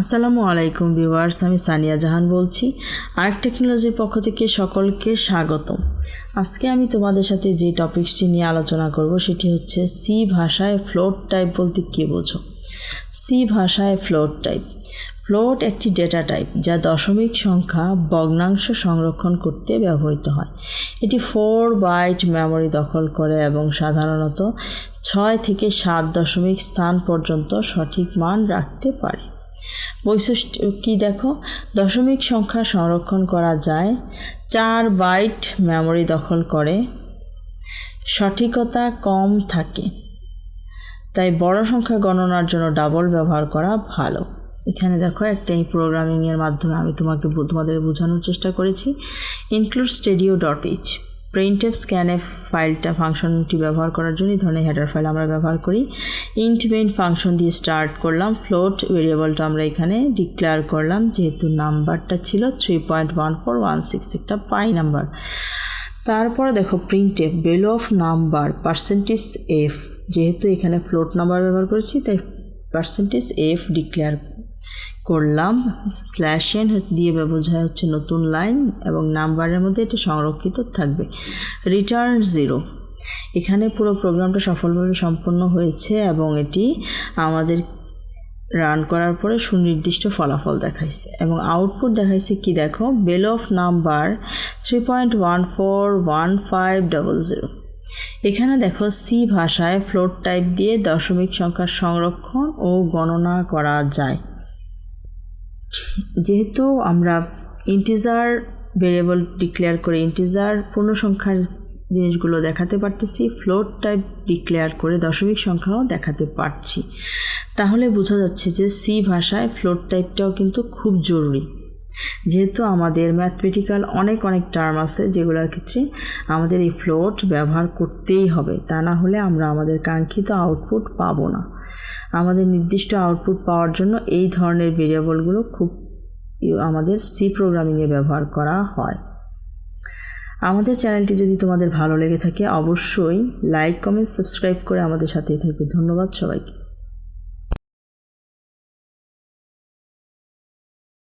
আসসালামু আলাইকুম ভিউয়ার্স, আমি সানিয়া জাহান বলছি। আর্ট টেকনোলজির পক্ষ থেকে সকলকে স্বাগত আজকে আমি তোমাদের সাথে যে টপিকসটি নিয়ে আলোচনা করব, সেটি হচ্ছে সি ভাষায় ফ্লোট টাইপ বলতে কী বোঝো? সি ভাষায় ফ্লোট টাইপ ফ্লোট একটি ডেটা টাইপ যা দশমিক সংখ্যা ভগ্নাংশ সংরক্ষণ করতে ব্যবহৃত হয়। এটি ফোর বাইট মেমোরি দখল করে এবং সাধারণত ছয় থেকে সাত দশমিক স্থান পর্যন্ত সঠিক মান রাখতে পারে। বৈশিষ্ট্য কি দেখো? দশমিক সংখ্যা সংরক্ষণ করা যায়। চার বাইট মেমোরি দখল করে। সঠিকতা কম থাকে। তাই বড় সংখ্যা গণনার জন্য ডাবল ব্যবহার করা ভালো। এখানে দেখো, একটা এই প্রোগ্রামিংয়ের মাধ্যমে আমি তোমাকে তোমাদের বোঝানোর চেষ্টা করেছি। Include stdio dot h printf scanf ফাইলটা ফাংশনটি ব্যবহার করার জন্য এই ধরনের হেডার ফাইল আমরা ব্যবহার করি। ইন্ট মেইন ফাংশন দিয়ে স্টার্ট করলাম ফ্লোট ভেরিয়েবলটা আমরা এখানে ডিক্লেয়ার করলাম, যেহেতু নাম্বারটা ছিল three point one four one six একটা পাই নাম্বার। তারপরে দেখো print value of number percentage F যেহেতু এখানে ফ্লোট নাম্বার ব্যবহার করেছি, তাই পার্সেন্টেজ এফ ডিক্লেয়ার করলাম স্ল্যাশ এন দিয়ে বোঝায় হচ্ছে নতুন লাইন এবং নাম্বারের মধ্যে এটা সংরক্ষিত থাকবে। রিটার্ন জিরো এখানে পুরো প্রোগ্রামটা সফলভাবে সম্পন্ন হয়েছে এবং এটি আমাদের রান করার পরে সুনির্দিষ্ট ফলাফল দেখাইছে। এবং আউটপুট দেখাইছে কি দেখো? Value of number three point one four one five double zero এখানে দেখো সি ভাষায় ফ্লোট টাইপ দিয়ে দশমিক সংখ্যার সংরক্ষণ ও গণনা করা যায়। যেহেতু আমরা ইন্টিজার ভেরিয়েবল ডিক্লেয়ার করে ইন্টিজার পূর্ণ সংখ্যার জিনিসগুলো দেখাতে পারতেছি ফ্লোট টাইপ ডিক্লেয়ার করে দশমিক সংখ্যাও দেখাতে পারছি। তাহলে বোঝা যাচ্ছে যে সি ভাষায় ফ্লোট টাইপটাও কিন্তু খুব জরুরি। যেহেতু আমাদের ম্যাথমেটিক্যাল অনেক অনেক টার্ম আছে যেগুলোর ক্ষেত্রে আমাদের এই ফ্লোট ব্যবহার করতেই হবে। তা না হলে আমরা আমাদের কাঙ্ক্ষিত আউটপুট পাবো না। আমাদের নির্দিষ্ট আউটপুট পাওয়ার জন্য এই ধরনের ভেরিয়েবলগুলো খুব আমাদের সি প্রোগ্রামিংয়ে ব্যবহার করা হয়। আমাদের চ্যানেলটি যদি তোমাদের ভালো লেগে থাকে অবশ্যই লাইক কমেন্ট সাবস্ক্রাইব করে আমাদের সাথেই থাকবে। ধন্যবাদ সবাইকে।